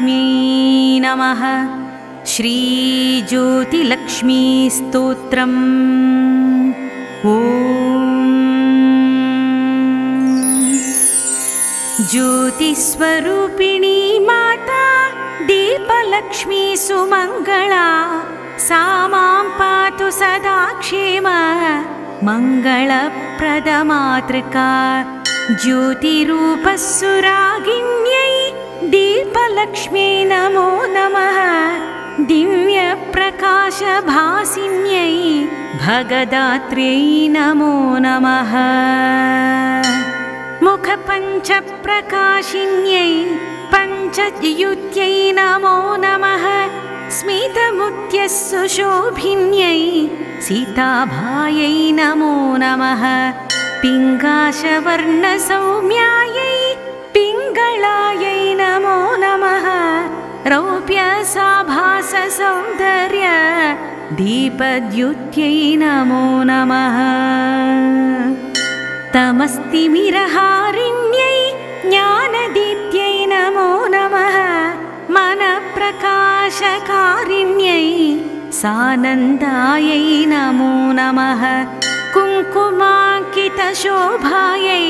श्रीमहालक्ष्मी नमः। श्रीज्योतिलक्ष्मीस्तोत्रम् ॐ। ज्योतिस्वरूपिणी माता दीपलक्ष्मी सुमङ्गला सा मां पातु सदा क्षेम मङ्गलप्रदमातृका। ज्योतिरूपस्सुरागिन्यै दीपलक्ष्मी नमो नमः। दिव्यप्रकाशभासिन्यै भगदात्र्यै नमो नमः। मुखपञ्चप्रकाशिन्यै पञ्चयुत्यै नमो नमः। स्मितमुत्यः सुशोभिन्यै सीताभायै नमो नमः। पिङ्गाशवर्णसौम्यायै रौप्यसाभाससौन्दर्य दीपद्युत्यै नमो नमः। तमस्तिमिरहारिण्यै ज्ञानदीप्त्यै नमो नमः। मनप्रकाशकारिण्यै सानन्दायै नमो नमः। कुङ्कुमाङ्कितशोभायै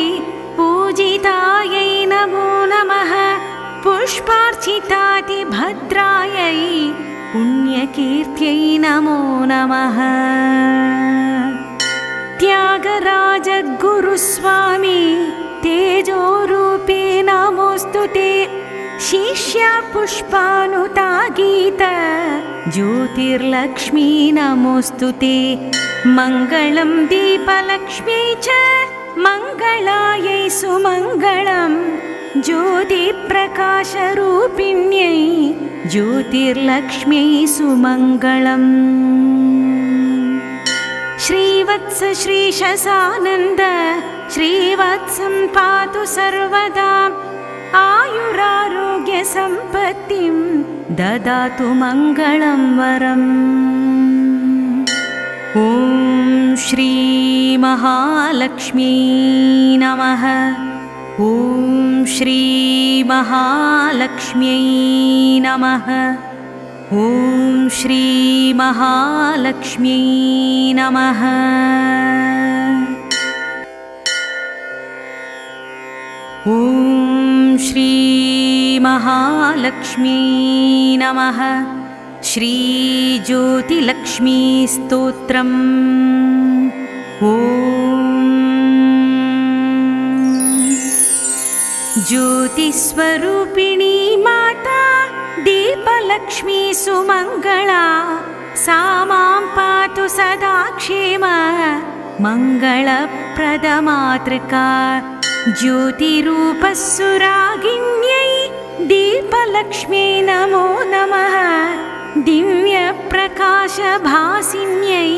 पूजितायै नमो नमः पुष्पार्चितातिभद्रायै पुण्यकीर्त्यै नमो नमः। त्यागराजगुरुस्वामी तेजोरूपे नमोऽस्तु ते। शिष्या पुष्पानुता गीत ज्योतिर्लक्ष्मी नमोऽस्तु ते। मङ्गलं दीपलक्ष्मी च मङ्गलायै सुमङ्गलं ज्योतिप्रकाशरूपिण्यै ज्योतिर्लक्ष्म्यै सुमङ्गलम् श्रीवत्स श्रीशसानन्द श्रीवत्सं पातु सर्वदा आयुरारोग्यसम्पत्तिं ददातु मङ्गलं वरम् ॐ श्रीमहालक्ष्मी नमः ॐ श्रीमहालक्ष्म्यै नमः। ॐ श्रीमहालक्ष्मी नमः। ॐ श्रीमहालक्ष्मी नमः। श्रीज्योतिलक्ष्मीस्तोत्रम्। ॐ ज्योतिस्वरूपिणी माता दीपलक्ष्मी सुमङ्गला सा मां पातु सदा क्षेम मङ्गलप्रदमातृका ज्योतिरूपस्सुरागिन्यै दीपलक्ष्मी नमो नमः दिव्यप्रकाशभासिन्यै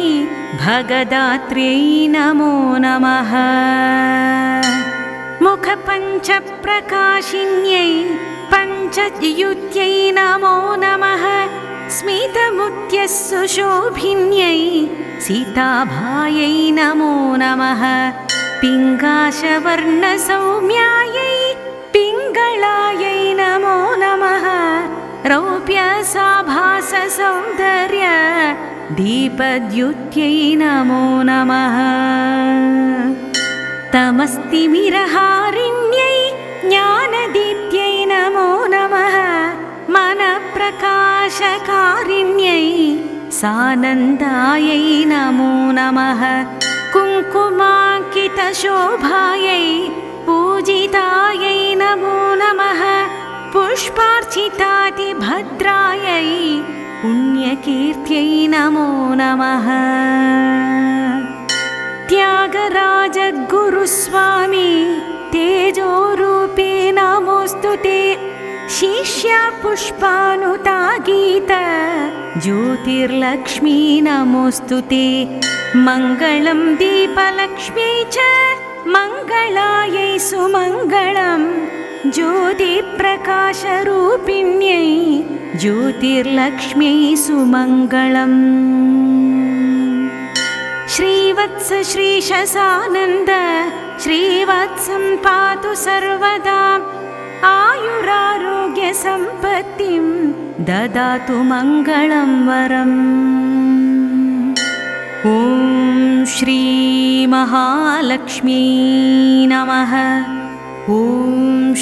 भगदात्र्यै नमो नमः मुखपञ्चप्रकाशिन्यै पञ्चयुत्यै नमो नमः। स्मितमुत्यः सुशोभिन्यै सीताभायै नमो नमः। पिङ्गाशवर्णसौम्यायै पिङ्गळायै नमो नमः। रौप्यसाभाससौन्दर्य दीपद्युत्यै नमो नमः तमस्तिमिरहारिण्यै ज्ञानदीप्त्यै नमो नमः। मनप्रकाशकारिण्यै सानन्दायै नमो नमः। कुङ्कुमाङ्कितशोभायै पूजितायै नमो नमः। पुष्पार्चितातिभद्रायै पुण्यकीर्त्यै नमो नमः त्यागराजगुरुस्वामी तेजोरूपे नमोऽस्तु ते शिष्या पुष्पानुता गीत ज्योतिर्लक्ष्मी नमोऽस्तु ते मङ्गलं दीपलक्ष्मी च मङ्गलायै सुमङ्गलं ज्योतिप्रकाशरूपिण्यै ज्योतिर्लक्ष्म्यै सुमङ्गलम् श्रीवत्स श्रीशसानन्द श्रीवत्सं पातु सर्वदा। आयुरारोग्य आयुरारोग्यसम्पत्तिं ददातु मङ्गलं वरम्। ॐ श्रीमहालक्ष्मी नमः। ॐ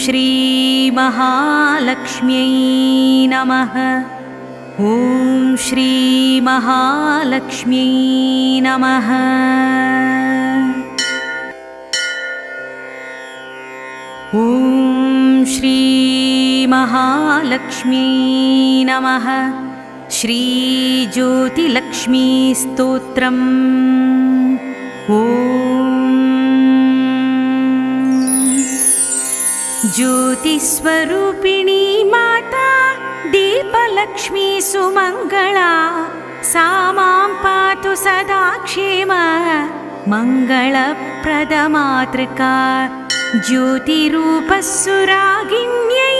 श्रीमहालक्ष्म्यै नमः ॐ श्रीमहालक्ष्मी नमः। ॐ श्रीमहालक्ष्मी नमः। श्रीज्योतिलक्ष्मीस्तोत्रम् ॐ ज्योतिस्वरूपिणी माता दीपलक्ष्मी सुमङ्गला सा मां पातु सदा क्षेम मङ्गलप्रदमातृका ज्योतिरूपस्सुरागिन्यै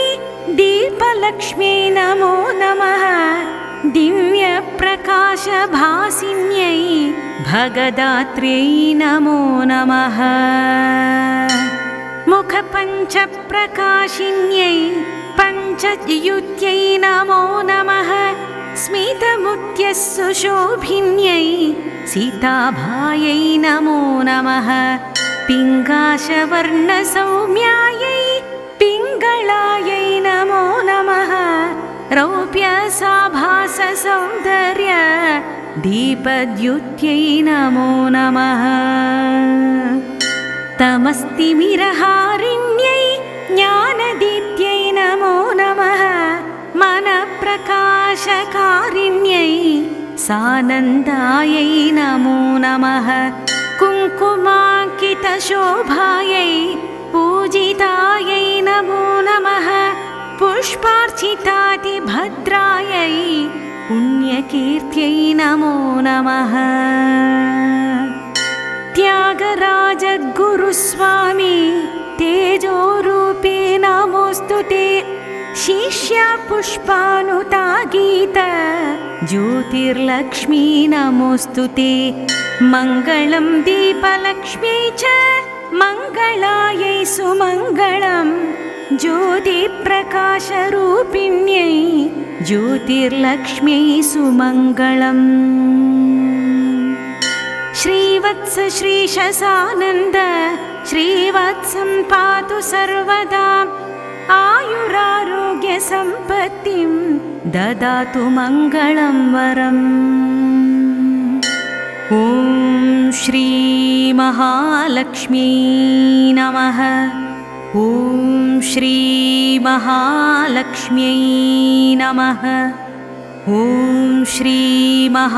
दीपलक्ष्मी नमो नमः दिव्यप्रकाशभासिन्यै भगदात्र्यै नमो नमः। मुखपञ्चप्रकाशिन्यै पञ्चयुत्यै नमो नमः। स्मितमुत्यः सुशोभिन्यै सीताभायै नमो नमः। पिङ्गाशवर्णसौम्यायै पिङ्गळायै नमो नमः। रौप्यसाभाससौन्दर्य दीपद्युत्यै नमो नमः। तमस्तिमिरहारिण्यै मनप्रकाशकारिण्यै सानन्दायै नमो नमः। कुङ्कुमाङ्कितशोभायै पूजितायै नमो नमः। पुष्पार्चितातिभद्रायै पुण्यकीर्त्यै नमो नमः। त्यागराजगुरुस्वामी तेजोरूपे नमोऽस्तु ते शिष्या पुष्पानुता गीत ज्योतिर्लक्ष्मी नमोऽस्तु ते। मङ्गलं दीपलक्ष्मी च मङ्गलायै सुमङ्गलं। ज्योतिप्रकाशरूपिण्यै ज्योतिर्लक्ष्म्यै सुमङ्गलम्। श्रीवत्स श्रीशसानन्द श्रीवत्सं पातु सर्वदा आयुरारोग्यसम्पत्तिं ददातु मङ्गलं वरम् ॐ श्रीमहालक्ष्मी नमः। ॐ श्रीमहालक्ष्म्यै नमः। ॐ श्रीमहालक्ष्मी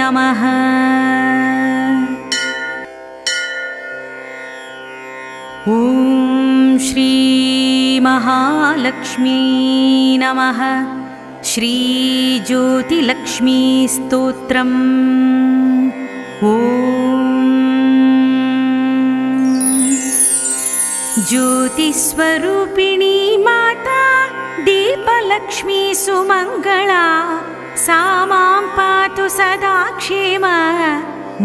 नमः। ॐ श्रीमहालक्ष्मी नमः। श्रीज्योतिलक्ष्मीस्तोत्रम्। ॐ। ज्योतिस्वरूपिणी माता दीपलक्ष्मी सुमङ्गला सा मां पातु सदा क्षेम।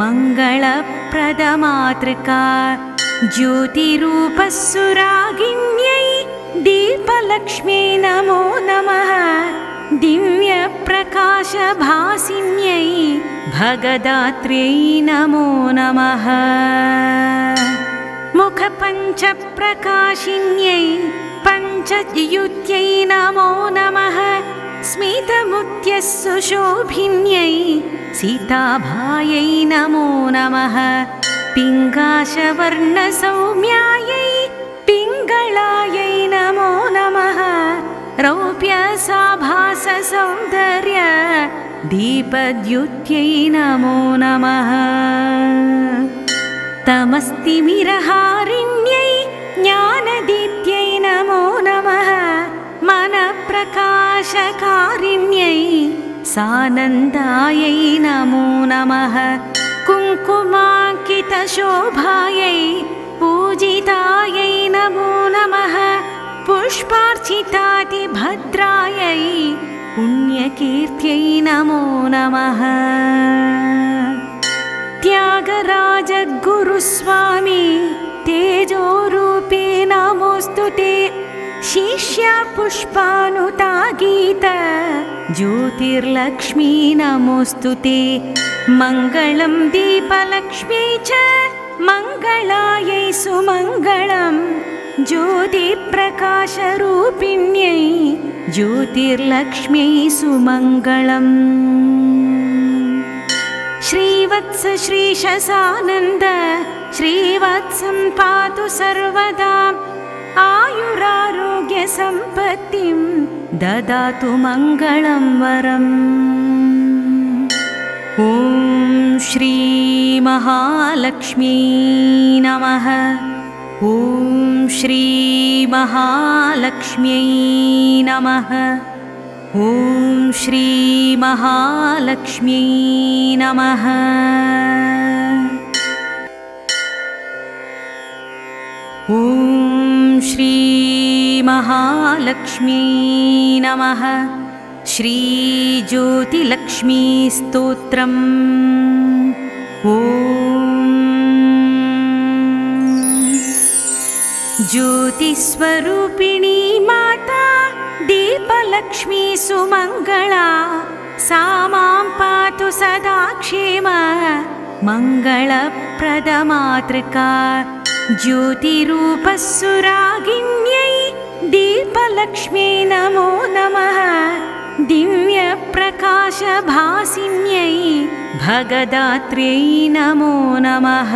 मङ्गलप्रदमातृका। ज्योतिरूपस्सुरागिन्यै दीपलक्ष्मी नमो नमः। दिव्यप्रकाशभासिन्यै भगदात्र्यै नमो नमः। मुखपञ्चप्रकाशिन्यै पञ्चयुत्यै नमो नमः। स्मितमुत्यः सुशोभिन्यै सीताभायै नमो नमः। पिङ्गाशवर्णसौम्यायै रौप्यसाभाससौन्दर्य दीपद्युत्यै नमो नमः। तमस्तिमिरहारिण्यै ज्ञानदीप्त्यै नमो नमः। मनप्रकाशकारिण्यै सानन्दायै नमो नमः। कुङ्कुमाङ्कितशोभायै पूजितायै नमो नमः पुष्पार्चितातिभद्रायै पुण्यकीर्त्यै नमो नमः। त्यागराजगुरुस्वामी तेजोरूपे नमोऽस्तु ते। शिष्या पुष्पानुता गीत ज्योतिर्लक्ष्मी नमोऽस्तु ते। मङ्गलं दीपलक्ष्मी च मङ्गलायै सुमङ्गलं ज्योतिप्रकाशरूपिण्यै ज्योतिर्लक्ष्म्यै सुमङ्गलम्। श्रीवत्स श्रीशसानन्द श्रीवत्सं पातु सर्वदा। आयुरारोग्यसम्पत्तिं ददातु मङ्गलं वरम्। ॐ श्रीमहालक्ष्मी नमः। ॐ श्रीमहालक्ष्म्यै नमः। ॐ श्रीमहालक्ष्मी नमः। ॐ श्रीमहालक्ष्मी नमः। श्रीज्योतिलक्ष्मीस्तोत्रम् ज्योतिस्वरूपिणी माता दीपलक्ष्मी सुमङ्गला सा मां पातु सदा क्षेम मङ्गलप्रदमातृका ज्योतिरूपस्सुरागिन्यै दीपलक्ष्मी नमो नमः दिव्यप्रकाशभासिन्यै भगदात्र्यै नमो नमः।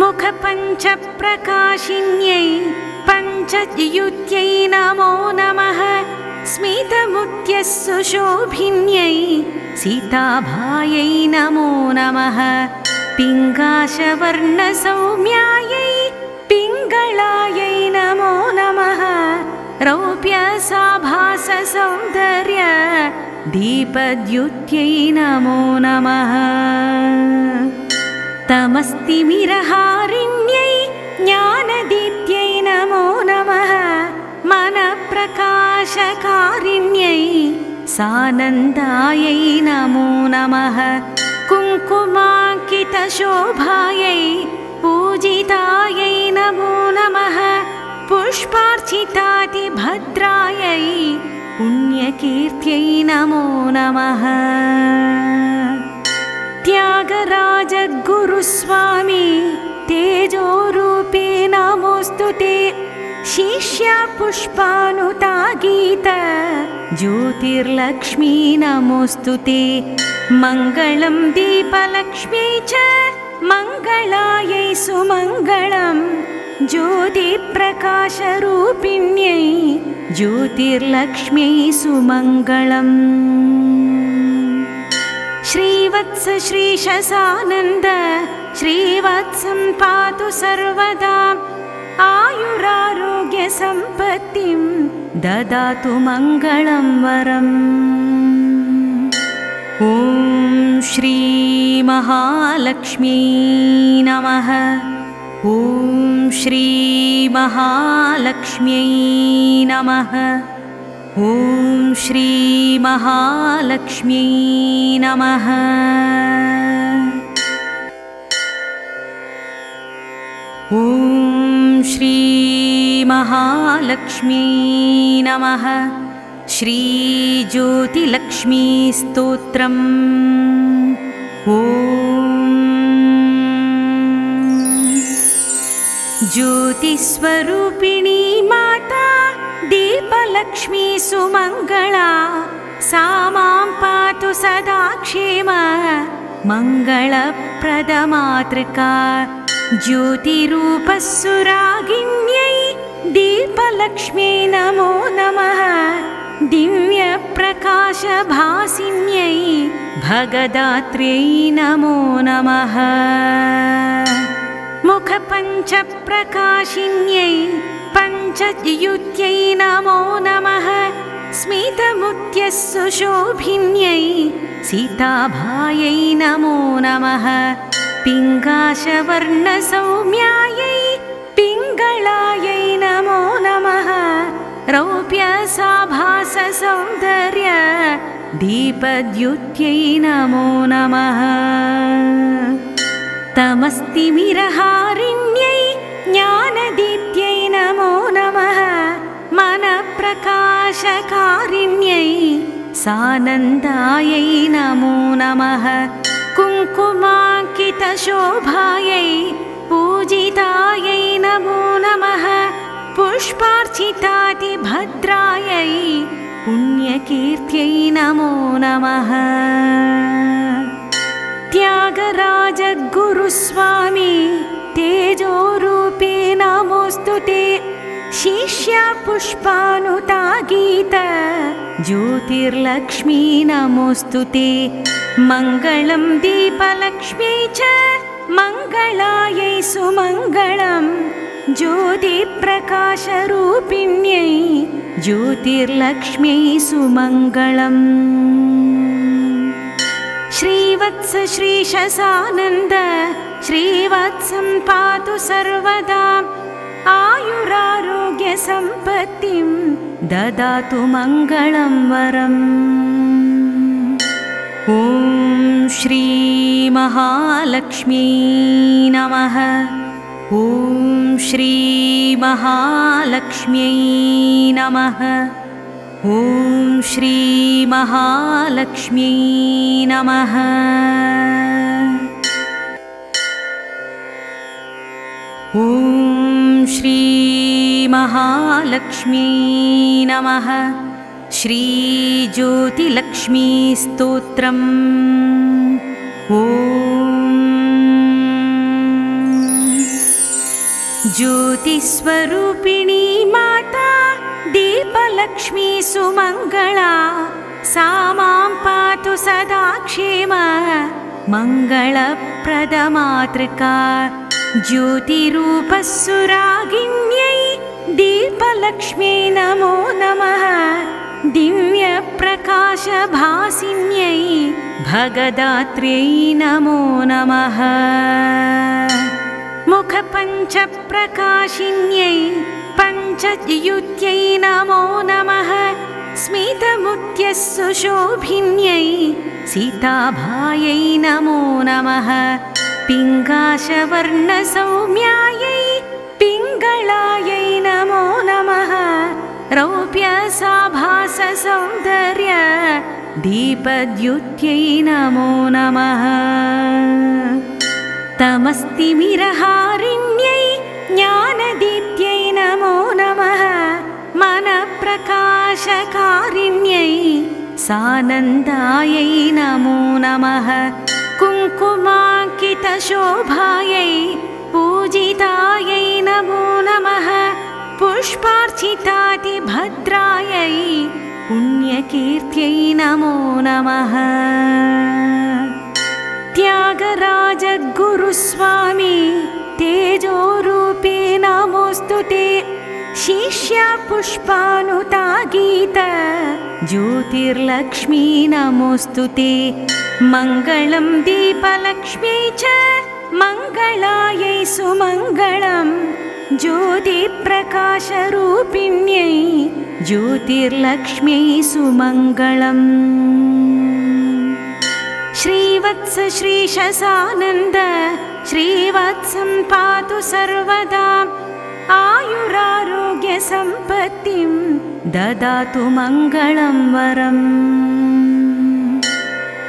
मुखपञ्चप्रकाशिन्यै पञ्चयुत्यै नमो नमः। स्मितमुख्यः सुशोभिन्यै सीताभायै नमो नमः। पिङ्गाशवर्णसौम्यायै रौप्यसाभाससौन्दर्य दीपद्युत्यै नमो नमः। तमस्तिमिरहारिण्यै ज्ञानदीप्त्यै नमो नमः। मनप्रकाशकारिण्यै सानन्दायै नमो नमः। कुङ्कुमाङ्कितशोभायै पूजितायै नमो नमः पुष्पार्चितातिभद्रायै पुण्यकीर्त्यै नमो नमः। त्यागराजगुरुस्वामी तेजोरूपे नमोऽस्तु ते। शिष्या पुष्पानुता गीत ज्योतिर्लक्ष्मी नमोऽस्तु ते। मङ्गलं दीपलक्ष्मी च मङ्गलायै सुमङ्गलं ज्योतिप्रकाशरूपिण्यै ज्योतिर्लक्ष्म्यै सुमङ्गलम् श्रीवत्स श्रीशसानन्द श्रीवत्सं पातु सर्वदा आयुरारोग्यसम्पत्तिं ददातु मङ्गलं वरम् ॐ श्रीमहालक्ष्मी नमः ॐ श्रीमहालक्ष्म्यै नमः। ॐ श्रीमहालक्ष्मी नमः। ॐ श्रीमहालक्ष्मी नमः। श्रीज्योतिलक्ष्मीस्तोत्रम्। ॐ ज्योतिस्वरूपिणी माता दीपलक्ष्मी सुमङ्गला सा मां पातु सदा क्षेम मङ्गलप्रदमातृका ज्योतिरूपस्सुरागिन्यै दीपलक्ष्मी नमो नमः दिव्यप्रकाशभासिन्यै भगदात्र्यै नमो नमः मुखपञ्चप्रकाशिन्यै पञ्चयुत्यै नमो नमः। स्मितमुख्यः सुशोभिन्यै सीताभायै नमो नमः। पिङ्गाशवर्णसौम्यायै पिङ्गलायै नमो नमः। रौप्यसाभाससौन्दर्य दीपद्युत्यै नमो नमः तमस्तिमिरहारिण्यै ज्ञानदीप्त्यै नमो नमः। प्रकाशकारिण्यै सानन्दायै नमो नमः। कुङ्कुमाङ्कितशोभायै पूजितायै नमो नमः। पुष्पार्चितातिभद्रायै पुण्यकीर्त्यै नमो नमः त्यागराजगुरुस्वामी तेजोरूपे नमोऽस्तु ते शिष्या पुष्पानुता गीत ज्योतिर्लक्ष्मी नमोऽस्तु ते मङ्गलं दीपलक्ष्मी च मङ्गलायै सुमङ्गलं ज्योतिप्रकाशरूपिण्यै ज्योतिर्लक्ष्म्यै सुमङ्गलम् श्रीवत्स श्रीशसानन्द श्रीवत्सं पातु सर्वदा। आयुरारोग्यसम्पत्तिं ददातु मङ्गलं वरम्। ॐ श्रीमहालक्ष्मी नमः। ॐ श्रीमहालक्ष्म्यै नमः ॐ श्रीमहालक्ष्मी नमः। ॐ श्रीमहालक्ष्मी नमः। श्रीज्योतिलक्ष्मीस्तोत्रम् ॐ ज्योतिस्वरूपिणी माता दीपलक्ष्मी सुमङ्गला सा मां पातु सदा क्षेम मङ्गलप्रदमातृका ज्योतिरूपस्सुरागिन्यै दीपलक्ष्म्यै नमो नमः दिव्यप्रकाशभासिन्यै भगदात्र्यै नमो नमः। मुखपञ्चप्रकाशिन्यै पञ्चयुत्यै नमो नमः। स्मितमुत्यः सुशोभिन्यै सीताभायै नमो नमः। पिङ्गाशवर्णसौम्यायै पिङ्गलायै नमो नमः। रौप्यसाभाससौन्दर्य दीपद्युत्यै नमो नमः। तमस्तिमिरहारिण्यै ज्ञानदीप्त्यै नमो नमः मनप्रकाशकारिण्यै सानन्दायै नमो नमः। कुङ्कुमाङ्कितशोभायै पूजितायै नमो नमः। पुष्पार्चितातिभद्रायै पुण्यकीर्त्यै नमो नमः। त्यागराजगुरुस्वामी पुष्पानुता गीत ज्योतिर्लक्ष्मी नमोऽस्तु ते। मङ्गलं दीपलक्ष्मी च मङ्गलायै सुमङ्गलं ज्योतिप्रकाशरूपिण्यै ज्योतिर्लक्ष्म्यै सुमङ्गलम्। श्रीवत्स श्रीशसानन्द श्रीवत्सं पातु सर्वदा आयुरारोग्यसम्पत्तिं ददातु मङ्गलं वरम्।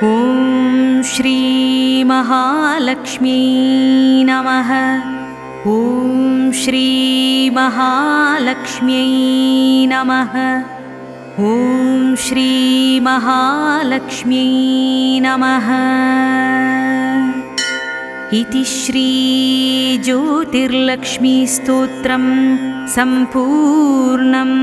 ॐ श्रीमहालक्ष्मी नमः। ॐ श्रीमहालक्ष्म्यै नमः। ॐ श्रीमहालक्ष्म्यै नमः इति श्रीज्योतिर्लक्ष्मीस्तोत्रं सम्पूर्णम्